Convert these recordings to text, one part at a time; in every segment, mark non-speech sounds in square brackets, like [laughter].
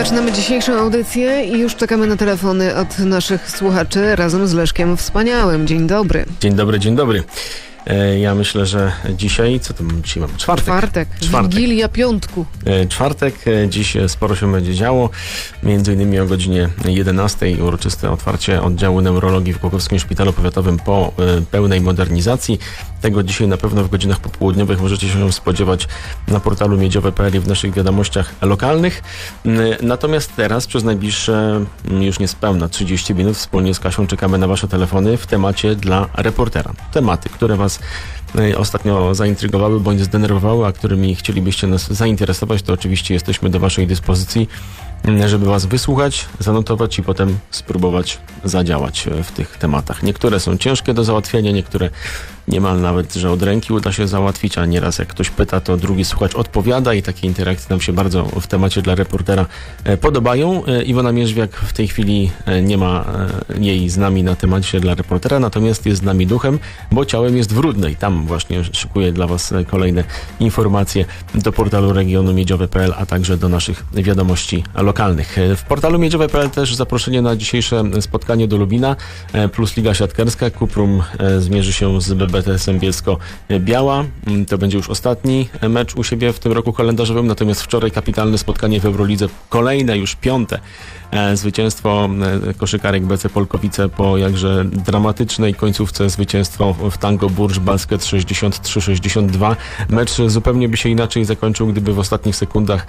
Zaczynamy dzisiejszą audycję i już czekamy na telefony od naszych słuchaczy razem z Leszkiem Wspaniałym. Dzień dobry. Dzień dobry, dzień dobry. E, Ja myślę, że dzisiaj, co to dzisiaj mamy? Czwartek. Czwartek, Czwartek. Wigilia Piątku. E, Czwartek, e, dziś e, sporo się będzie działo. Między innymi o godzinie 11 uroczyste otwarcie oddziału neurologii w Głogowskim Szpitalu Powiatowym po e, pełnej modernizacji. Tego dzisiaj na pewno w godzinach popołudniowych możecie się spodziewać na portalu miedziowe.pl i w naszych wiadomościach lokalnych. N- Natomiast teraz przez najbliższe mm, już niespełna 30 minut wspólnie z Kasią czekamy na Wasze telefony w temacie dla reportera. Tematy, które Was e, ostatnio zaintrygowały bądź zdenerwowały, a którymi chcielibyście nas zainteresować, to oczywiście jesteśmy do Waszej dyspozycji, m, żeby Was wysłuchać, zanotować i potem spróbować zadziałać e, w tych tematach. Niektóre są ciężkie do załatwienia, niektóre niemal nawet, że od ręki uda się załatwić, a nieraz jak ktoś pyta, to drugi słuchacz odpowiada i takie interakcje nam się bardzo w temacie dla reportera e, podobają. E, Iwona Mierzwiak w tej chwili e, nie ma jej z nami na temacie dla reportera, natomiast jest z nami duchem, bo ciałem jest w Rudnej. Tam właśnie szykuję dla Was kolejne informacje do portalu regionu miedziowe.pl, a także do naszych wiadomości lokalnych. W portalu miedziowe.pl też zaproszenie na dzisiejsze spotkanie do Lubina plus Liga Siatkarska. Kuprum zmierzy się z BBTS-em Bielsko-Biała. Mm, To będzie już ostatni e, mecz u siebie w tym roku kalendarzowym, natomiast wczoraj kapitalne spotkanie w Eurolidze, kolejne już piąte e, zwycięstwo e, koszykarek BC Polkowice po jakże dramatycznej końcówce zwycięstwo w Tango Burż Basket 63-62. Mecz zupełnie by się inaczej zakończył, gdyby w ostatnich sekundach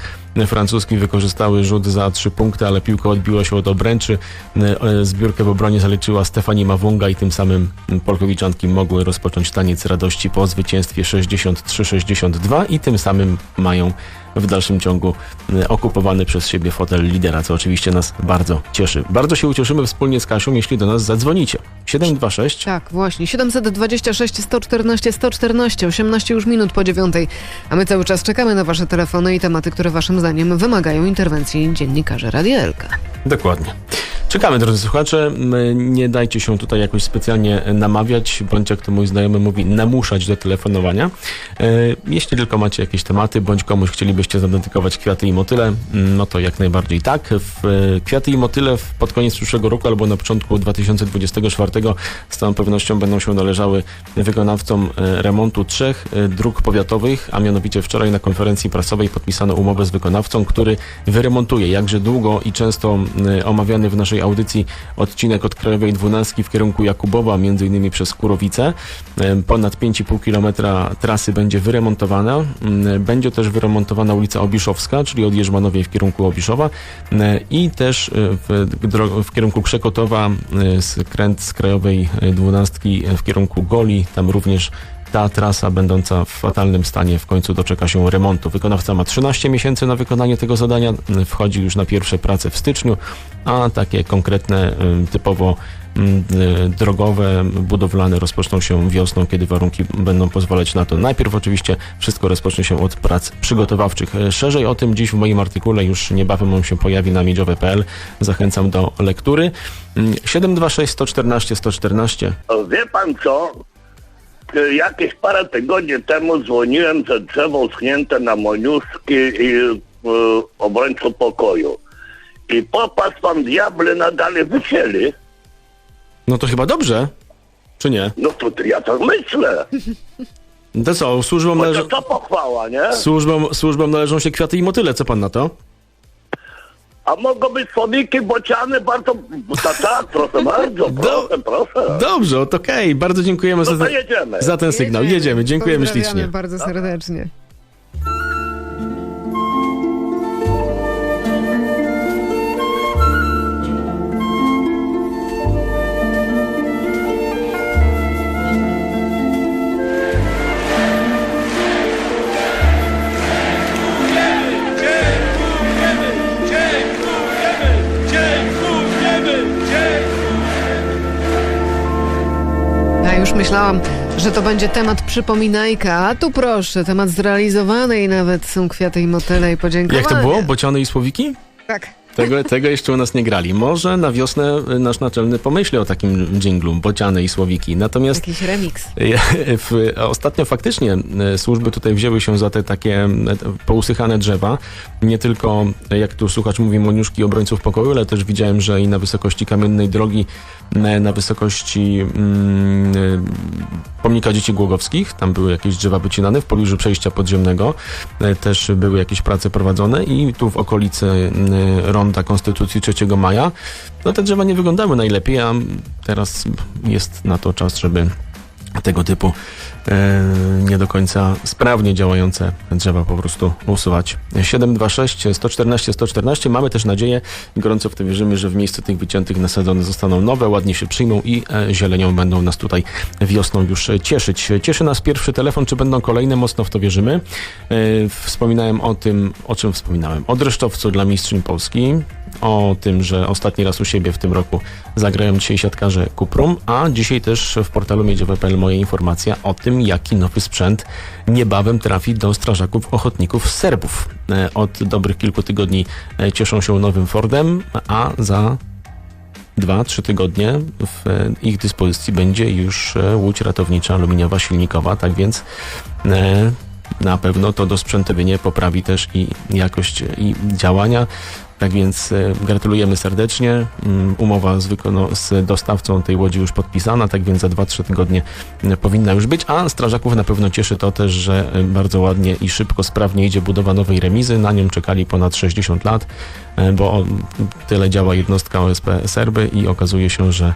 francuski wykorzystały rzut za trzy punkty, ale piłka odbiła się od obręczy. E, e, Zbiórkę w obronie zaliczyła Stefani Mawunga i tym samym Polkowiczanki mogły rozpocząć taniec radości po zwycięstwie 63-62 i tym samym mają w dalszym ciągu e, okupowany przez siebie fotel lidera, co oczywiście nas bardzo cieszy. Bardzo się ucieszymy wspólnie z Kasią, jeśli do nas zadzwonicie. 726 Tak, właśnie. 726 114 114, 18 już minut po dziewiątej. A my cały czas czekamy na Wasze telefony i tematy, które Waszym zdaniem wymagają interwencji dziennikarzy Radia Elka. Dokładnie. Czekamy, drodzy słuchacze. Nie dajcie się tutaj jakoś specjalnie namawiać, bądź jak to mój znajomy mówi, namuszać do telefonowania. E, Jeśli tylko macie jakieś tematy, bądź komuś chcielibyście zadedykować kwiaty i motyle, no to jak najbardziej tak. W, e, kwiaty i motyle pod koniec przyszłego roku albo na początku 2024 z całą pewnością będą się należały wykonawcom e, remontu trzech e, dróg powiatowych, a mianowicie wczoraj na konferencji prasowej podpisano umowę z wykonawcą, który wyremontuje jakże długo i często e, omawiany w naszej audycji odcinek od Krajowej Dwunastki w kierunku Jakubowa, innymi przez Kurowice. E, Ponad 5,5 km trasy będzie wyremontowana. Mm, Będzie też wyremontowana ulica Obiszowska, czyli od Jerzmanowej w kierunku Obiszowa e, i też e, w, w kierunku Krzekotowa e, skręt z Krajowej e, Dwunastki e, w kierunku Goli. Tam również ta trasa będąca w fatalnym stanie w końcu doczeka się remontu. Wykonawca ma 13 miesięcy na wykonanie tego zadania, wchodzi już na pierwsze prace w styczniu, a takie konkretne, ym, typowo ym, y, drogowe, budowlane rozpoczną się wiosną, kiedy warunki będą pozwalać na to. Najpierw oczywiście wszystko rozpocznie się od prac przygotowawczych. E, Szerzej o tym dziś w moim artykule, już niebawem on się pojawi na miedziowe.pl. Zachęcam do lektury. Ym, 726 114 114 O, Wie pan co? Y, Jakieś parę tygodni temu dzwoniłem, że drzewo schnięte na Moniuszki i y, obrońcu pokoju. I popatrz pan, diable nadal wycięli. No to chyba dobrze, czy nie? No to ja tak myślę. To co, służbom, Bo należą, to, to pochwała, nie? służbom, służbom należą się kwiaty i motyle, co pan na to? A mogą być słoniki bociany bardzo... Tak, tak, proszę bardzo, proszę, proszę. Dobrze, to okej, bardzo dziękujemy No za, to ten, jedziemy. za ten sygnał. Jedziemy, dziękujemy Pozdrawiamy ślicznie. bardzo serdecznie. Myślałam, że to będzie temat przypominajka, a tu proszę, temat zrealizowany i nawet są kwiaty i motyle i podziękowania. Jak to było? Bociany i słowiki? Tak. Tego, tego jeszcze u nas nie grali. Może na wiosnę nasz naczelny pomyśli o takim dżinglu, bociany i słowiki. Natomiast Jakiś remix. [laughs] w, ostatnio faktycznie e, służby tutaj wzięły się za te takie e, pousychane drzewa. Nie tylko, e, jak tu słuchacz mówi, moniuszki obrońców pokoju, ale też widziałem, że i na wysokości kamiennej drogi, na wysokości mm, pomnika dzieci głogowskich, tam były jakieś drzewa wycinane w pobliżu przejścia podziemnego. Też były jakieś prace prowadzone i tu w okolicy e, Ronda Konstytucji 3 maja. No te drzewa nie wyglądały najlepiej, a teraz jest na to czas, żeby tego typu e, nie do końca sprawnie działające drzewa po prostu usuwać. 726 114 114 mamy też nadzieję i gorąco w to wierzymy, że w miejscu tych wyciętych nasadzone zostaną nowe, ładnie się przyjmą i e, zielenią będą nas tutaj wiosną już cieszyć. Cieszy nas pierwszy telefon, czy będą kolejne, mocno w to wierzymy. E, wspominałem o tym, o czym wspominałem. O dreszczowcu dla mistrzyń Polski, o tym, że ostatni raz u siebie w tym roku zagrają dzisiaj siatkarze Kuprum, a dzisiaj też w portalu miedziowe.pl moja informacja o tym, jaki nowy sprzęt niebawem trafi do strażaków ochotników Serbów. E, Od dobrych kilku tygodni e, cieszą się nowym Fordem, a za dwa, trzy tygodnie w e, ich dyspozycji będzie już łódź ratownicza aluminiowa silnikowa, tak więc na pewno to dosprzętowienie poprawi też i jakość i działania. Tak więc e, gratulujemy serdecznie. Mm, Umowa z, z dostawcą tej łodzi już podpisana, tak więc za 2-3 tygodnie e, powinna już być. A strażaków na pewno cieszy to też, że e, bardzo ładnie i szybko, sprawnie idzie budowa nowej remizy. Na nią czekali ponad 60 lat, bo o- tyle działa jednostka OSP Serby i okazuje się, że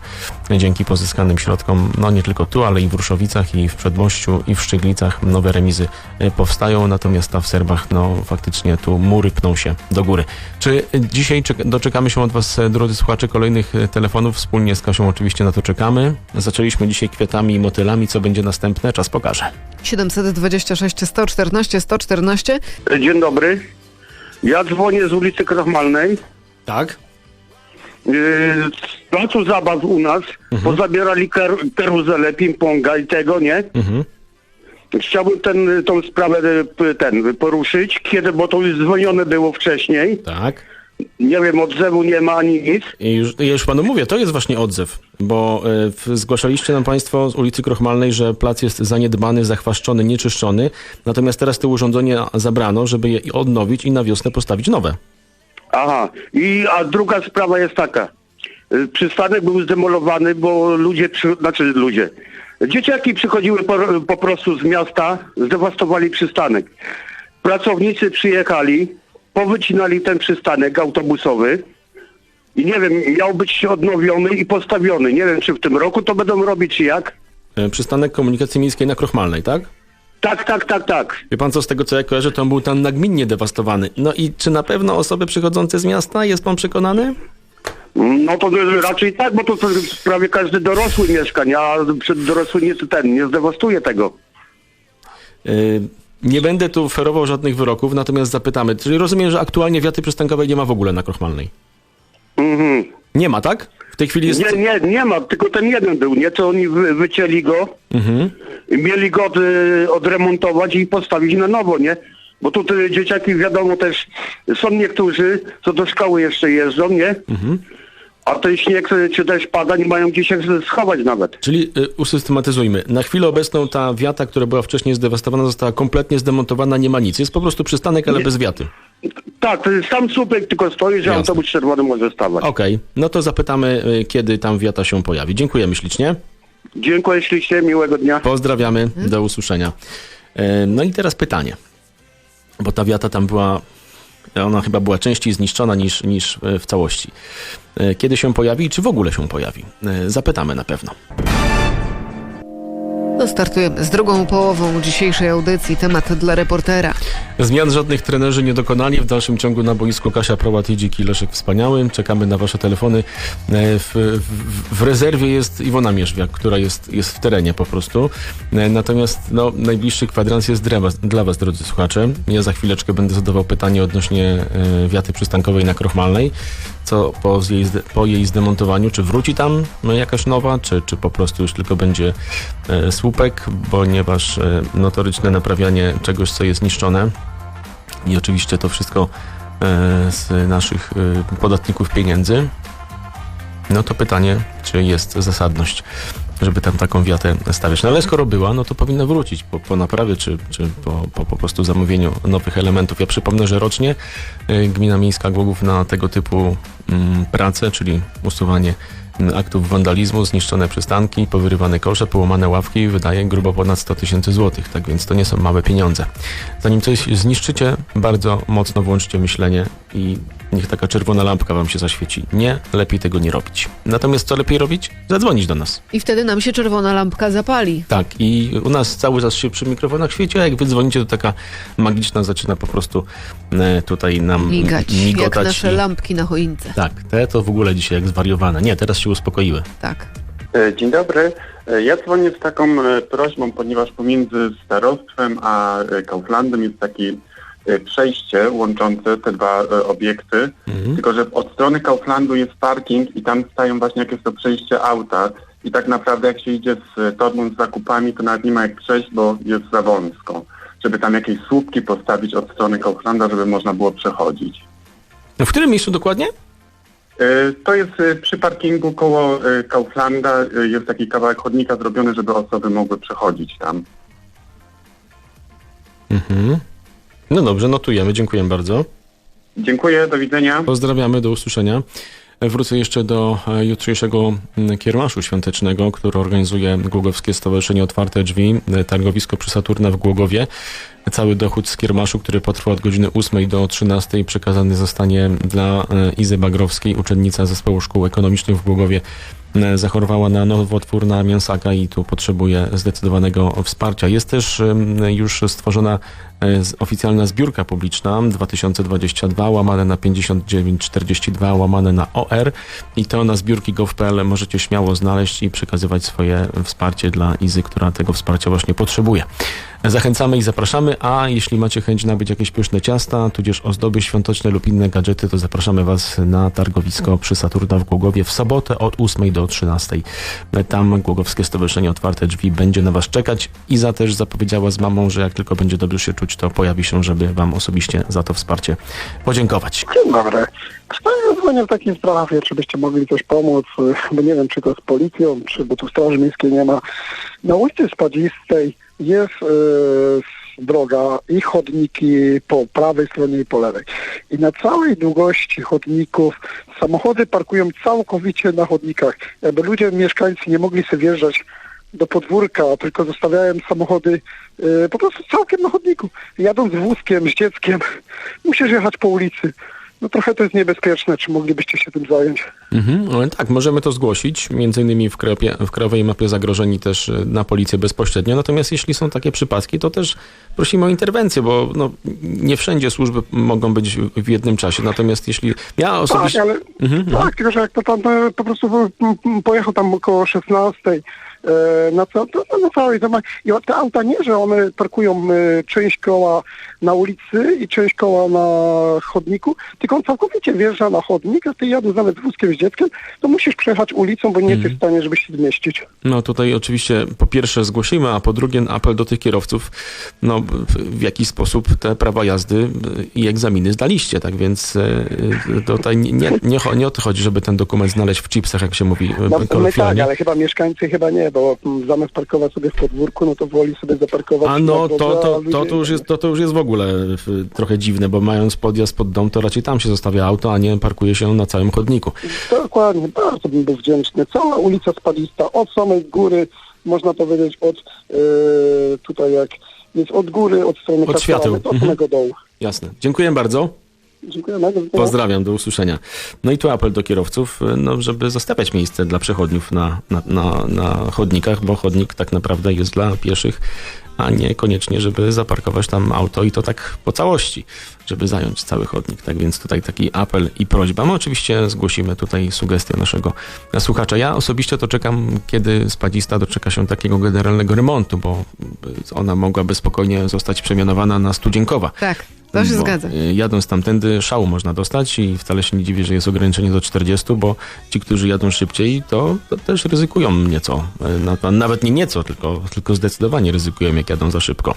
dzięki pozyskanym środkom, no nie tylko tu, ale i w Ruszowicach, i w Przedmościu, i w Szczyglicach nowe remizy e, powstają, natomiast ta w Serbach, no faktycznie tu mury pną się do góry. Czy dzisiaj czek- doczekamy się od Was, e, drodzy słuchacze, kolejnych e, telefonów? Wspólnie z Kasią oczywiście na to czekamy. Zaczęliśmy dzisiaj kwiatami i motylami. Co będzie następne? Czas pokaże. 726 114 114. Dzień dobry. Ja dzwonię z ulicy Krachmalnej. Tak? Yy, Z placu zabaw u nas pozabierali kar- karuzelę, ping-ponga i tego, nie? Mhm. Chciałbym ten, tą sprawę p- ten poruszyć, kiedy, bo to już dzwonione było wcześniej. Tak. Nie wiem, odzewu nie ma ani nic. I już, ja już panu mówię, to jest właśnie odzew, bo e, w, zgłaszaliście nam państwo z ulicy Krochmalnej, że plac jest zaniedbany, zachwaszczony, nieczyszczony, natomiast teraz te urządzenia zabrano, żeby je odnowić i na wiosnę postawić nowe. Aha. I, a druga sprawa jest taka. Y, Przystanek był zdemolowany, bo ludzie, przy, znaczy ludzie, dzieciaki przychodziły po, po prostu z miasta, zdewastowali przystanek. Pracownicy przyjechali, powycinali ten przystanek autobusowy i nie wiem, miał być odnowiony i postawiony. Nie wiem, czy w tym roku to będą robić, czy jak. E, Przystanek komunikacji miejskiej na Krochmalnej, tak? Tak, tak, tak, tak. Wie pan co, z tego co ja kojarzę, to on był tam nagminnie dewastowany. No i czy na pewno osoby przychodzące z miasta, jest pan przekonany? No to raczej tak, bo to, prawie każdy dorosły mieszka, nie? a przed dorosły nie, ten, nie zdewastuje tego. E, Nie będę tu ferował żadnych wyroków, natomiast zapytamy. Czyli rozumiem, że aktualnie wiaty przystankowej nie ma w ogóle na Krochmalnej. Mhm. Nie ma, tak? W tej chwili jest... Nie, nie, nie ma, tylko ten jeden był, nie? To oni wy, wycięli go Mhm. mieli go od, odremontować i postawić na nowo, nie? Bo tutaj dzieciaki wiadomo też, są niektórzy, co do szkoły jeszcze jeżdżą, nie? A ten śnieg czy też pada, nie mają gdzie się schować nawet. Czyli y, usystematyzujmy. Na chwilę obecną ta wiata, która była wcześniej zdewastowana, została kompletnie zdemontowana, nie ma nic. Jest po prostu przystanek, ale Nie. bez wiaty. Tak, to jest sam słupek tylko stoi, że Jasne. autobus czerwony może stawać. Okej, no to zapytamy, y, kiedy tam wiata się pojawi. Dziękujemy ślicznie. Dziękuję ślicznie, miłego dnia. Pozdrawiamy, do usłyszenia. E, No i teraz pytanie, bo ta wiata tam była, ona chyba była częściej zniszczona niż, niż e, w całości. E, Kiedy się pojawi i czy w ogóle się pojawi? E, Zapytamy na pewno. No startujemy z drugą połową dzisiejszej audycji. Temat dla reportera. Zmian żadnych trenerzy nie dokonali. W dalszym ciągu na boisku Kasia Prałat i Dziki Leszek Wspaniały. Czekamy na wasze telefony. E, W, w, w rezerwie jest Iwona Mierzwiak, która jest, jest w terenie po prostu. E, Natomiast no, najbliższy kwadrans jest dla was, dla was, drodzy słuchacze. Ja za chwileczkę będę zadawał pytanie odnośnie e, wiaty przystankowej na Krochmalnej. Co po jej, po jej zdemontowaniu? Czy wróci tam no, jakaś nowa, czy, czy po prostu już tylko będzie e, słupek, ponieważ e, notoryczne naprawianie czegoś, co jest niszczone i oczywiście to wszystko e, z naszych podatników pieniędzy, no to pytanie, czy jest zasadność, żeby tam taką wiatę stawiać. No ale skoro była, no to powinna wrócić po, po naprawie, czy, czy po, po, po prostu zamówieniu nowych elementów. Ja przypomnę, że rocznie y, Gmina Miejska Głogów na tego typu mm, prace, czyli usuwanie aktów wandalizmu, zniszczone przystanki, powyrywane kosze, połamane ławki wydaje grubo ponad 100 tysięcy złotych, tak więc to nie są małe pieniądze. Zanim coś zniszczycie, bardzo mocno włączcie myślenie i niech taka czerwona lampka wam się zaświeci. Nie, lepiej tego nie robić. Natomiast co lepiej robić? Zadzwonić do nas. I wtedy nam się czerwona lampka zapali. Tak, i u nas cały czas się przy mikrofonach świeci, a jak wy dzwonicie, to taka magiczna zaczyna po prostu e, tutaj nam Migać, jak migotać. nasze i- lampki na choince. Tak, te to w ogóle dzisiaj jak zwariowane. Nie, teraz się uspokoiły. Tak. E, Dzień dobry. E, Ja dzwonię z taką prośbą, ponieważ pomiędzy starostwem a Kauflandem jest takie e, przejście łączące te dwa e, obiekty, tylko że od strony Kauflandu jest parking i tam stają właśnie jak jest to przejście auta i tak naprawdę jak się idzie z e, torbą z zakupami, to nawet nie ma jak przejść, bo jest za wąsko. Żeby tam jakieś słupki postawić od strony Kauflanda, żeby można było przechodzić. No, w którym miejscu dokładnie? E, To jest e, przy parkingu koło e, Kauflanda, e, jest taki kawałek chodnika zrobiony, żeby osoby mogły przechodzić tam. Mhm. No dobrze, notujemy, dziękuję bardzo. Dziękuję, do widzenia. Pozdrawiamy, do usłyszenia. Wrócę jeszcze do e, jutrzejszego mm, kiermaszu świątecznego, który organizuje Głogowskie Stowarzyszenie Otwarte Drzwi, e, targowisko przy Saturna w Głogowie. Cały dochód z kiermaszu, który potrwa od godziny 8 do 13 przekazany zostanie dla e, Izy Bagrowskiej, uczennica Zespołu Szkół Ekonomicznych w Głogowie. E, Zachorowała na nowotwór na mięsaka i tu potrzebuje zdecydowanego wsparcia. Jest też już stworzona e, oficjalna zbiórka publiczna 2022 łamane na 5942 łamane na OR i to na zbiórki gov.pl możecie śmiało znaleźć i przekazywać swoje wsparcie dla Izy, która tego wsparcia właśnie potrzebuje. Zachęcamy i zapraszamy, a jeśli macie chęć nabyć jakieś pyszne ciasta, tudzież ozdoby świąteczne lub inne gadżety, to zapraszamy Was na targowisko przy Saturna w Głogowie w sobotę od 8 do 13. Tam Głogowskie Stowarzyszenie Otwarte Drzwi będzie na Was czekać. Iza też zapowiedziała z mamą, że jak tylko będzie dobrze się czuć, to pojawi się, żeby Wam osobiście za to wsparcie podziękować. Dzień dobry. Dzwonię w takiej sprawie, czy byście mogli coś pomóc, bo nie wiem, czy to z policją, czy bo tu Straży Miejskiej nie ma. Na ulicy Spadzistej jest y, droga i chodniki po prawej stronie i po lewej. I na całej długości chodników samochody parkują całkowicie na chodnikach. Jakby ludzie, mieszkańcy nie mogli sobie wjeżdżać do podwórka, tylko zostawiałem samochody y, po prostu całkiem na chodniku. Jadąc wózkiem, z dzieckiem, [laughs] musisz jechać po ulicy. No trochę to jest niebezpieczne, czy moglibyście się tym zająć? Mhm, ale tak, możemy to zgłosić, między innymi w, krajopie, w Krajowej Mapie Zagrożeni też y, na policję bezpośrednio, natomiast jeśli są takie przypadki, to też prosimy o interwencję, bo no, nie wszędzie służby mogą być w jednym czasie, natomiast jeśli ja osobiście... Tak, ale Mhm, tak, tylko że jak to pan e, po prostu pojechał tam około 16 e, na, ca- to, to na całej ma, i te auta nie, że one parkują e, część koła na ulicy i część koła na chodniku, tylko on całkowicie wjeżdża na chodnik, a ty jadąc nawet z wózkiem z dzieckiem, to musisz przejechać ulicą, bo nie jesteś w stanie, żeby się zmieścić. No tutaj oczywiście po pierwsze zgłosimy, a po drugie apel do tych kierowców, no w- jaki sposób te prawa jazdy i egzaminy zdaliście, tak więc y, tutaj nie, nie, nie, nie o to chodzi, żeby ten dokument znaleźć w chipsach, jak się mówi No, my tak, ale chyba mieszkańcy chyba nie, bo mm, zamiast parkować sobie w podwórku, no to woli sobie zaparkować A no, to, to, ludzie- to, to, już jest, to, to już jest w ogóle trochę dziwne, bo mając podjazd pod dom, to raczej tam się zostawia auto, a nie parkuje się na całym chodniku. Dokładnie, bardzo bym był wdzięczny. Cała ulica Spadista, od samej góry, można powiedzieć od e, tutaj jak jest od góry, od strony Od Kaczmaramy, świateł. do Mhm. samego dołu. Jasne. Dziękuję bardzo. Dziękuję bardzo. Pozdrawiam, do usłyszenia. No i tu apel do kierowców, no, żeby zostawiać miejsce dla przechodniów na, na, na, na chodnikach, bo chodnik tak naprawdę jest dla pieszych, a nie koniecznie, żeby zaparkować tam auto i to tak po całości, żeby zająć cały chodnik. Tak więc tutaj taki apel i prośba. My oczywiście zgłosimy tutaj sugestię naszego słuchacza. Ja osobiście to czekam, kiedy spadzista doczeka się takiego generalnego remontu, bo ona mogłaby spokojnie zostać przemianowana na studzienkowa. Tak. To się bo, zgadza. y, Jadąc tamtędy szału można dostać i wcale się nie dziwię, że jest ograniczenie do 40, bo ci, którzy jadą szybciej, to, to też ryzykują nieco. Na- Nawet nie nieco, tylko, tylko zdecydowanie ryzykują, jak jadą za szybko.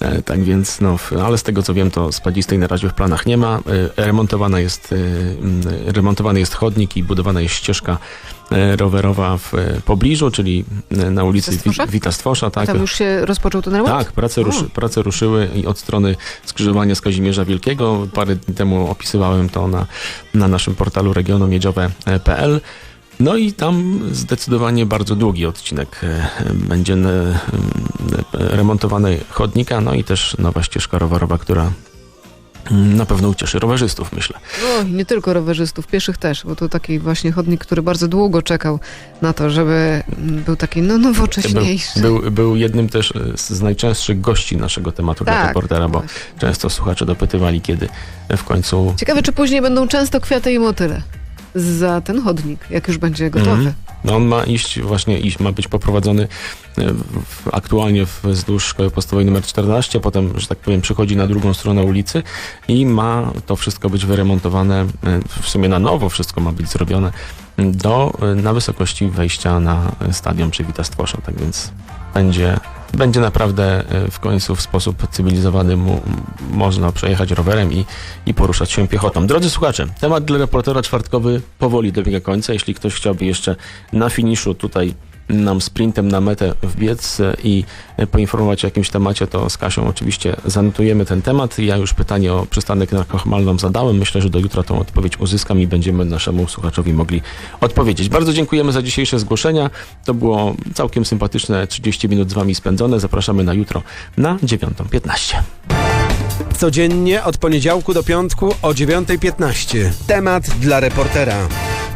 E, Tak więc, no, ale z tego co wiem, to spadzistej na razie w planach nie ma. E, Remontowana jest, e, mm, remontowany jest chodnik i budowana jest ścieżka rowerowa w pobliżu, czyli na ulicy Stwosza? Wi- Wita Stwosza. Tak, Tam już się rozpoczął ten remont? tak, prace, ruszy, prace ruszyły i od strony skrzyżowania z Kazimierza Wielkiego. Parę dni temu opisywałem to na, na naszym portalu regionomiedziowe.pl. No i tam zdecydowanie bardzo długi odcinek e, będzie e, e, remontowany chodnika, no i też nowa ścieżka rowerowa, która mm, na pewno ucieszy rowerzystów, myślę. No i nie tylko rowerzystów, pieszych też, bo to taki właśnie chodnik, który bardzo długo czekał na to, żeby mm, był taki no nowocześniejszy. Był, był, był jednym też z najczęstszych gości naszego tematu dla Tak, reportera, bo właśnie. często słuchacze dopytywali, kiedy w końcu Ciekawe, czy później będą często kwiaty i motyle za ten chodnik, jak już będzie gotowy. Mhm. No on ma iść właśnie, iść, ma być poprowadzony e, w, aktualnie wzdłuż szkoły podstawowej numer 14, potem, że tak powiem, przychodzi na drugą stronę ulicy i ma to wszystko być wyremontowane, e, w sumie na nowo wszystko ma być zrobione do, e, na wysokości wejścia na stadion przy Wita Stwosza, tak więc będzie, będzie naprawdę e, w końcu w sposób cywilizowany mu, można przejechać rowerem i, i poruszać się piechotą. Drodzy słuchacze, temat dla reportera czwartkowy powoli dobiega końca. Jeśli ktoś chciałby jeszcze na finiszu tutaj nam sprintem na metę wbiec e, i e, poinformować o jakimś temacie, to z Kasią oczywiście zanotujemy ten temat. Ja już pytanie o przystanek narkomalną zadałem. Myślę, że do jutra tą odpowiedź uzyskam i będziemy naszemu słuchaczowi mogli odpowiedzieć. Bardzo dziękujemy za dzisiejsze zgłoszenia. To było całkiem sympatyczne 30 minut z Wami spędzone. Zapraszamy na jutro na 9.15. Codziennie od poniedziałku do piątku o 9.15. Temat dla reportera.